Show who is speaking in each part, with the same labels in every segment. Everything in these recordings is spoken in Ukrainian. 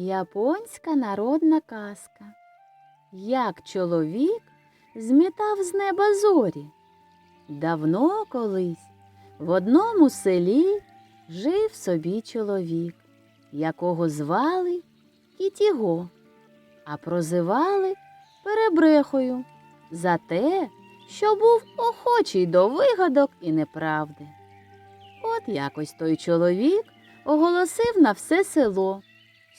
Speaker 1: Японська народна казка. Як чоловік змітав з неба зорі. Давно колись в одному селі жив собі чоловік, якого звали Кітіго, а прозивали перебрехою за те, що був охочий до вигадок і неправди. От якось той чоловік оголосив на все село.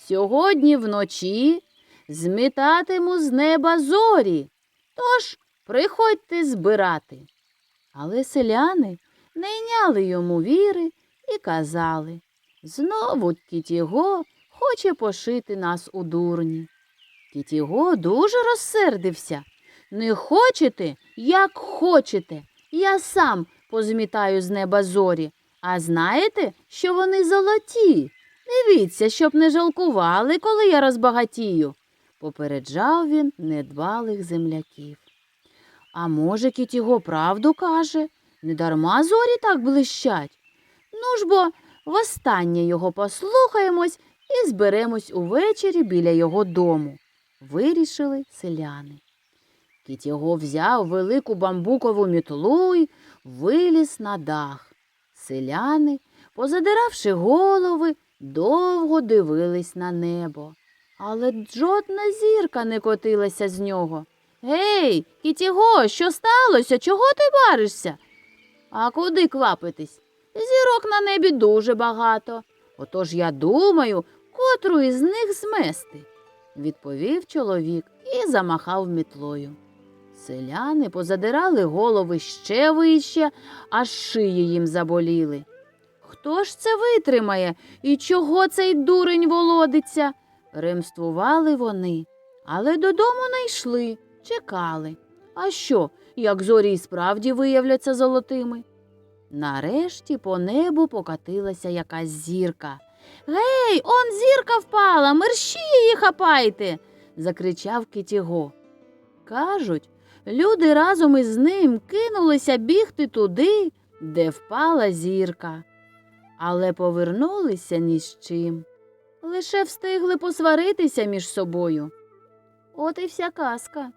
Speaker 1: Сьогодні вночі змітатиму з неба зорі, тож приходьте збирати. Але селяни не йняли йому віри і казали знову Кітіго хоче пошити нас у дурні. Кітіго дуже розсердився. Не хочете, як хочете. Я сам позмітаю з неба зорі. А знаєте, що вони золоті? Дивіться, щоб не жалкували, коли я розбагатію, попереджав він недбалих земляків. А може, Кітіго правду каже, недарма зорі так блищать. Ну ж бо востаннє його послухаємось і зберемось увечері біля його дому. Вирішили селяни. Кітіго взяв велику бамбукову мітлу й виліз на дах. Селяни, позадиравши голови, довго дивились на небо. Але жодна зірка не котилася з нього. Гей, Кітіго, що сталося? Чого ти баришся? А куди квапитись? Зірок на небі дуже багато. Отож я думаю, котру із них змести, відповів чоловік і замахав мітлою. Селяни позадирали голови ще вище, аж шиї їм заболіли. Хто ж це витримає і чого цей дурень володиться? Ремствували вони, але додому не йшли, чекали. А що, як зорі й справді виявляться золотими? Нарешті по небу покатилася якась зірка. Гей, он зірка впала, мерщі її хапайте. закричав Кітіго. Кажуть, люди разом із ним кинулися бігти туди, де впала зірка, але повернулися ні з чим. Лише встигли посваритися між собою. От і вся казка.